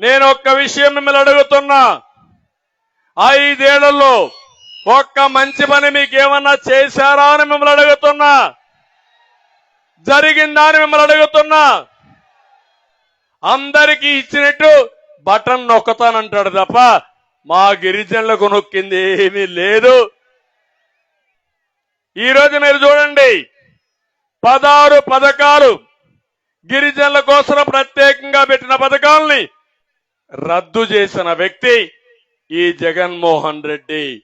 నేను ఒక్క విషయం మిమ్మల్ని అడుగుతున్నా. ఐదేళ్ళలో ఒక్క మంచి పని మీకు ఏమన్నా చేశారా అని మిమ్మల్ని అడుగుతున్నా. జరిగిందా అని మిమ్మల్ని అడుగుతున్నా. అందరికీ ఇచ్చినట్టు బటన్ నొక్కతానంటాడు తప్ప మా గిరిజనులకు నొక్కింది ఏమీ లేదు. ఈరోజు మీరు చూడండి పదహారు పథకాలు గిరిజనుల కోసం ప్రత్యేకంగా పెట్టిన పథకాల్ని రద్దు చేసిన వ్యక్తి ఈ జగన్మోహన్ రెడ్డి.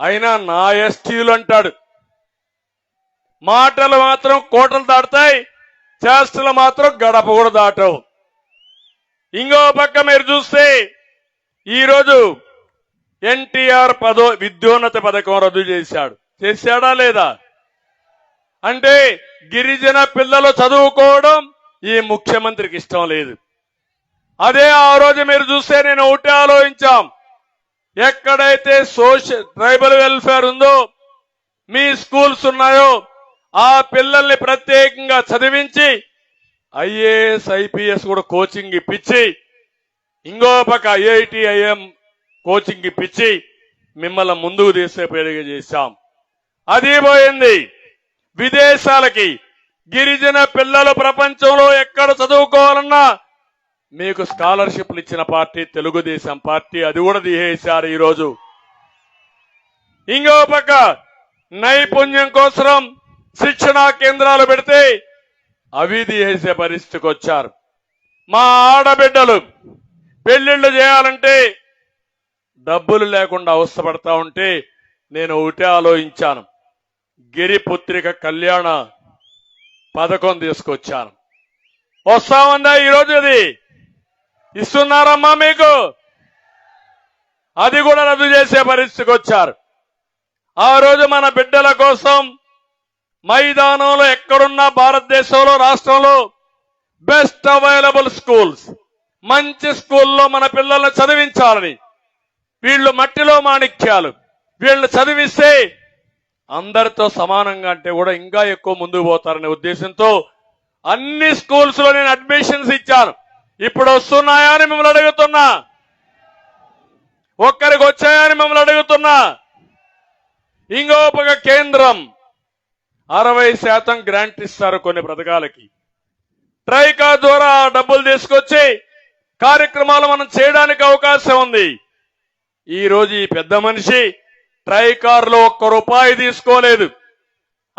అయినా నా ఎస్టీలు అంటాడు. మాటలు మాత్రం కోటలు దాటుతాయి చేష్టలు మాత్రం గడప కూడా దాటవు. ఇంకో పక్క మీరు చూస్తే ఈరోజు ఎన్టీఆర్ పదో విద్యోన్నత పథకం రద్దు చేశాడు. చేశాడా లేదా? అంటే గిరిజన పిల్లలు చదువుకోవడం ఈ ముఖ్యమంత్రికి ఇష్టం లేదు. అదే ఆ రోజు మీరు చూస్తే నేను ఒకటి ఆలోచించాం. ఎక్కడైతే సోషల్ ట్రైబల్ వెల్ఫేర్ ఉందో మీ స్కూల్స్ ఉన్నాయో ఆ పిల్లల్ని ప్రత్యేకంగా చదివించి ఐఏఎస్ ఐపీఎస్ కూడా కోచింగ్ ఇప్పించి ఇంకో పక్క ఐఐటి ఐఎం కోచింగ్ ఇప్పించి మిమ్మల్ని ముందుకు తీసే పేరుగా చేశాం. అది పోయింది. విదేశాలకి గిరిజన పిల్లలు ప్రపంచంలో ఎక్కడ చదువుకోవాలన్నా మీకు స్కాలర్షిప్లు ఇచ్చిన పార్టీ తెలుగుదేశం పార్టీ అది కూడా తీసేశారు ఈరోజు. ఇంకో పక్క నైపుణ్యం కోసం శిక్షణా కేంద్రాలు పెడితే అవి తీసేసే పరిస్థితికి వచ్చారు. మా ఆడబిడ్డలు పెళ్ళిళ్ళు చేయాలంటే డబ్బులు లేకుండా అవస్థపడతా ఉంటే నేను ఒకటే ఆలోచించాను. గిరిపుత్రిక కళ్యాణ పథకం తీసుకొచ్చాను. వస్తామన్నా ఈరోజు అది? ఇస్తున్నారమ్మా మీకు? అది కూడా రద్దు చేసే పరిస్థితికి వచ్చారు. ఆ రోజు మన బిడ్డల కోసం మైదానంలో ఎక్కడున్నా భారతదేశంలో రాష్ట్రంలో బెస్ట్ అవైలబుల్ స్కూల్స్ మంచి స్కూల్లో మన పిల్లల్ని చదివించాలని వీళ్ళు మట్టిలో మాణిక్యాలు. వీళ్ళు చదివిస్తే అందరితో సమానంగా అంటే కూడా ఇంకా ఎక్కువ ముందుకు పోతారనే ఉద్దేశంతో అన్ని స్కూల్స్లో నేను అడ్మిషన్స్ ఇచ్చాను. ఇప్పుడు వస్తున్నాయా అని మిమ్మల్ని అడుగుతున్నా. ఒక్కరికి వచ్చాయని మిమ్మల్ని అడుగుతున్నా. ఇంకో ఒక కేంద్రం అరవై శాతం గ్రాంట్ ఇస్తారు కొన్ని పథకాలకి. ట్రైకా ద్వారా డబ్బులు తీసుకొచ్చి కార్యక్రమాలు మనం చేయడానికి అవకాశం ఉంది. ఈ రోజు ఈ పెద్ద మనిషి ట్రైకార్లో ఒక్క రూపాయి తీసుకోలేదు.